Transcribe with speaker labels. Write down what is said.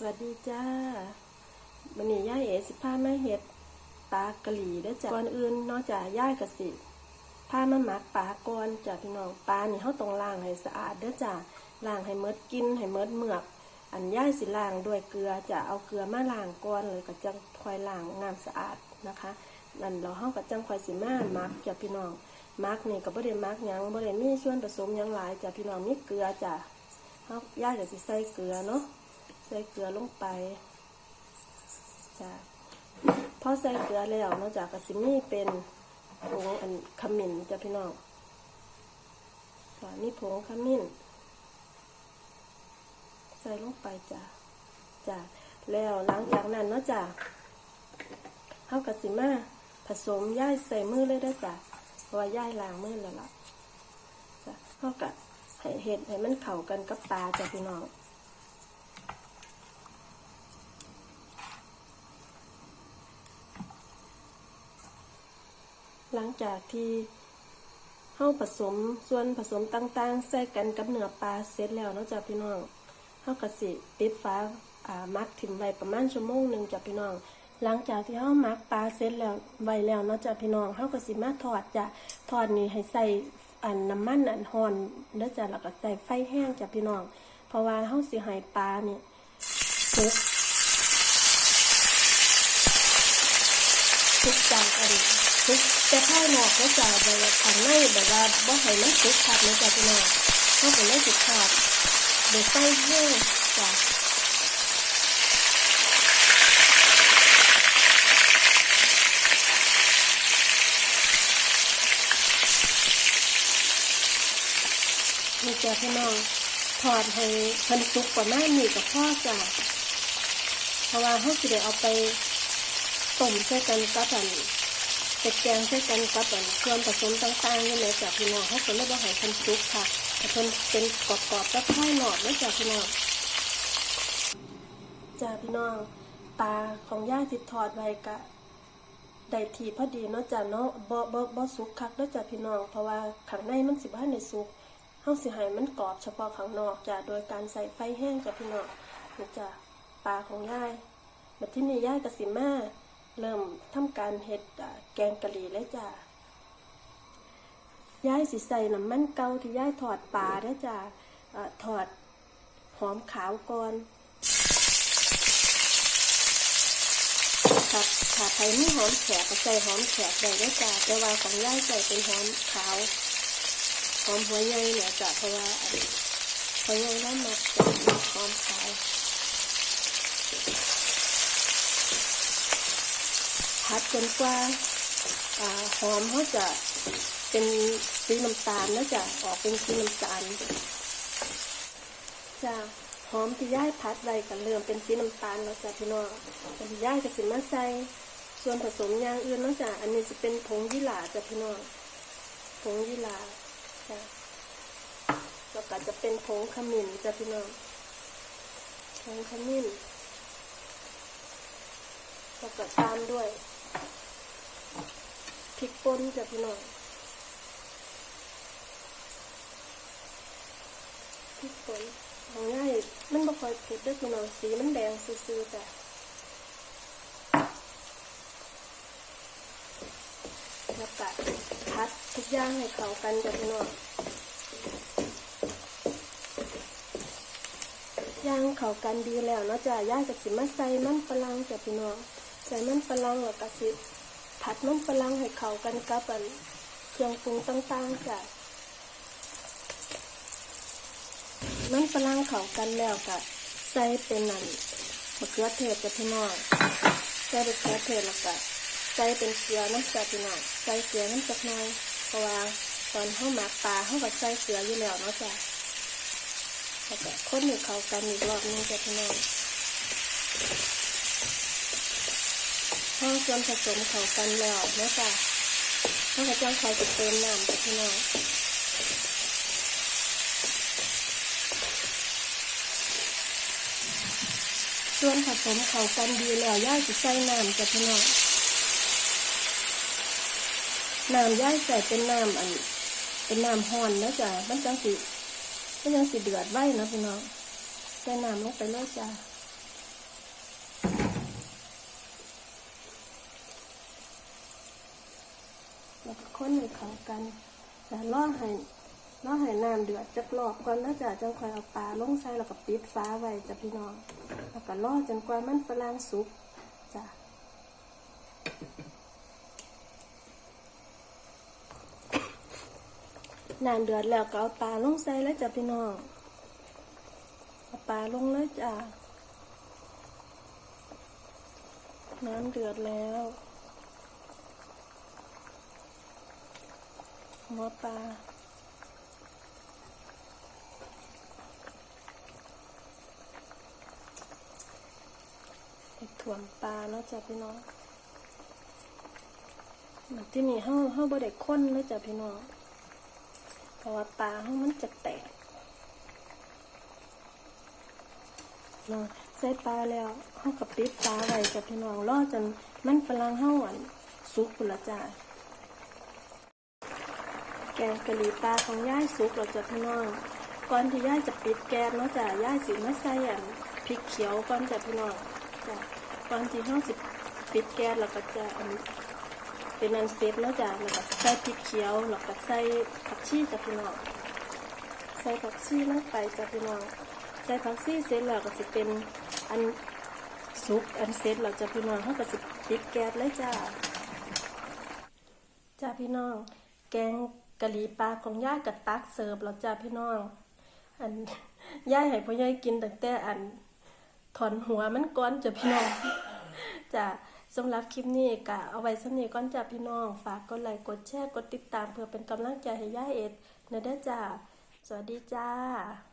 Speaker 1: สวัสดีจ้าวันนี้ย่ายเอสิพามาเฮ็ดปลากะหรี่เด้อจ้ะก่อนอื่นนอกจากย่ายกะสิพามาหมักปลาก่อนจ้ะพี่น้องปลานี่เฮาต้องล้างให้สะอาดเด้อจ้ะล้างให้หมดกินให้หมดเมือก อันย่าสิล้างด้วยเกลือจะเอาเกลือมาล้างก่อนเลยก็จังคอยล้างน้ำสะอาดนะคะนั่นเราเฮาก็จังคอยสิมาหมักจ้ะพี่น้องหมักนี่ก็บ่ได้หมักยังบ่ได้มีส่วนผสมยังหลายจ้ะพี่น้องมีเกลือจ้ะเฮาย่ายก็สิใส่เกลือเนาะ ใส่เกลือลงไปจ้ะพอใส่เกลือแล้วนอกจากกระสิมีเป็นผงอันขมิ้นจ้ะพี่น้องจ้ะนี่ผงขมิ้น ใส่ลงไปจ้ะจ้ะแล้วหลังจากนั้นเนาะจ้ะเฮากระสิมาผสมย่ายใส่มือเลยได้จ้ะเพราะว่าย่ายล้างมือแล้วล่ะจ้ะเฮากะให้เห็ดให้มันเข้ากันกับปลาจ้ะพี่น้อง หลังจากที่เข้าผสมส่วนผสมต่างๆ ใส่กันกับเนื้อปลาเสร็จแล้วเนาะจ้ะพี่น้องเข้ากระสิปิดฟ้าอ่ามักถิ่มไว้ประมาณชั่วโมงหนึ่งจ้ะพี่น้อง หลังจากที่เข้ามักปลาเสร็จแล้วไว้แล้วเนาะจ้ะพี่น้องเข้ากระสิมาทอดจ้ะทอดนี่ให้ใส่อันน้ำมันอันหอนเด้อจ้ะแล้วก็ใส่ไฟแห้งจ้ะพี่น้อง เพราะว่าเข้าสิให้ปลาเนี่ยสุกทุกจากอัน ทุกแต่ภายนอกก็จะแบบว่าข้แบบว่าบ่ให้มันสุกคักเลยจ้ะพี่น้องเขาเป็นไม่สุกคักเดี๋ยวไฟแห้งจ้ะนี่จ้ะพี่น้องทอดให้มันสุกประมาณนี้กับพ่อจ้ะเพราะว่าเขาสิได้เอาไปต้มใส่กันกับอัน เป็ดแกงใส่กันกับอันเครื่องผสมต่างๆนี่แหละจากพี่น้องเขาก็เลยว่าให้เพิ่นสุกค่ะให้เพิ่นเป็นกรอบๆและภายหนอกนี่จากพี่น้องจ้าพี่น้องปลาของย่าที่ทอดไว้กะได้ทีพอดีเนาะจ้ะเนาะบ่บ่บ่สุกคักเนาะจ้ะพี่น้องเพราะว่าข้างในมันสิบ่ทันได้สุกเฮาสิให้มันกรอบเฉพาะข้างนอกจ้ะโดยการใส่ไฟแห้งจ้ะพี่น้องนี่จ้ะปลาของย่ายบัดที่นี่ย่ายก็สิมา เริ่มทำการเฮ็ดแกงกะหรี่เลยจ้ะย้ายสิใส่น้ำมันเกาที่ย้ายถอดปลาได้จ้ะอ่าถอดหอมขาวก่อนถ้าถ้าใครไม่หอมแขกก็ใส่หอมแขกได้ได้จ้ะแต่ว่าของย้ายใส่เป็นหอมขาว หอมหัวใหญ่เนี่ยจ้ะเพราะว่าหัวใหญ่แล้วมักจะหอมขาว ผัดจนกว่าหอมเขาจะเป็นสีน้ำตาลนะจ๊ะออกเป็นสีน้ำตาลจ้ะหอมที่ย่ายผัดไว้กันเริ่มเป็นสีน้ำตาลแล้วจ้ะพี่น้องอันที่ย่ายก็สิมาใส่ส่วนผสมอย่างอื่นนาะจ้ะอันนี้จะเป็นผงยี่หร่าจ้ะพี่น้องผงยี่หร่าจ้ะแล้วก็จะเป็นผงขมิ้นจ้ะพี่น้องผงขมิ้นแล้วก็ตามด้วย พริกป่นจ้ะพี่น้องพริกป่นเอาง่ายมันบ่ค่อยเผ็ดเด้วยพี่น้องสีมันแดงซื่อๆแต่แล้วก็พัดทุกอย่างให้เข้ากันจ้ะพี่น้องย่างเข้ากันดีแล้วเนาะจ้ะย่างกับสิมาใส่มันฝรั่งจ้ะพี่น้อง ใส่มันฝรั่งแล้วก็สิผัดมันฝรั่งให้เข้ากันกับอันเครื่องปรุงต่างๆจ้ะมันฝรั่งเข้ากันแล้วก็ใส่เป็นนั่นมะเขือเทศกับพี่น้องใส่มะเขือเทศแล้วก็ใส่เป็นเกลือนะจ้ะพี่น้องใส่เกลือน้ำจักหน่อยเพราะว่าตอนเฮาหมักปลาเฮาก็ใส่เกลืออยู่แล้วเนาะจ้ะแล้วก็คนให้เข้ากันอีกรอบนึงจ้ะพี่น้อง ห้องส่วนผสมเข้ากันแล้วนะจ้ะห้องกระจ้างคอยจะเติมน้ำจ้ะพี่น้องส่วนผสมเข้ากันดีแล้วย่ายจะใส่น้ำจ้ะพี่น้องน้ำย่ายใส่เป็นน้ำอัน เป็นน้ำห้อนนะจ้ะมันจังสิมันจังสิเดือดไว้นะพี่น้องใส่น้ำลงไปเลยจ้ะ แล้วก็คนให้เข้ากันจะล่อให้ล่อให้น้ำเดือดจักรอบก่อนแล้วจะจังค่อยเอาปลาลงใส่แล้วก็ปิดฟ้าไว้จ้ะพี่น้องแล้วก็ล่อจนกว่ามันฝรั่งสุกจ้ะน้ำเดือดแล้วก็เอาปลาลงใส่แล้วจ้ะพี่น้องเอาปลาลงเลยจ้ะน้ำเดือดแล้ว หัวปลาไปถ่วปลาเนาะจ้ะพี่น้องมันที่นี่เฮาเฮาบ่ได้ค้นเนาะจ้ะพี่น้องเพราะว่าปลาเฮามันจะแตกเนาะใส่ปลาแล้วเฮาก็ปิดปลาไว้จ้ะพี่น้องรอจนมันฝรั่งเฮาอันสุกพุ่นละจ้ะ แกงกะหรี่ปลาของย่ายสุกเราจะพี่น้อง ก่อนที่ย่ายจะปิดแก๊สเนาะจ้ะย่ายสิมาใส่อันพริกเขียวก่อนจ้ะพี่น้องจ้ะก่อนที่เฮาสิปิดแก๊สเราก็จะอันเป็นอันเซฟแล้วจ้ะแล้วก็ใส่พริกเขียวแล้วก็ใส่ผักชีจ้ะพี่น้องใส่ผักชีลงไปจ้ะพี่น้องใส่ผักชีเสร็จแล้วก็สิเป็นอันสุกอันเสร็จแล้วจ้ะพี่น้องเฮาก็สิปิดแก๊สเลยจ้ะจ้าพี่น้องแกง กะหรี่ปลาของย่ากับตักเสิร์ฟแล้วจ้าพี่น้อง อันย่าให้พ่อย่ากินตั้งแต่อันถอนหัวมันก้อนจ้ะพี่น้องจ้ะสำหรับคลิปนี้กะเอาไว้สำนี้ก่อนจ้าพี่น้อง ฝากกดไลค์กดแชร์กดติดตามเพื่อเป็นกำลังใจให้ย่าเอ็ดนะเด้อจ้าสวัสดีจ้า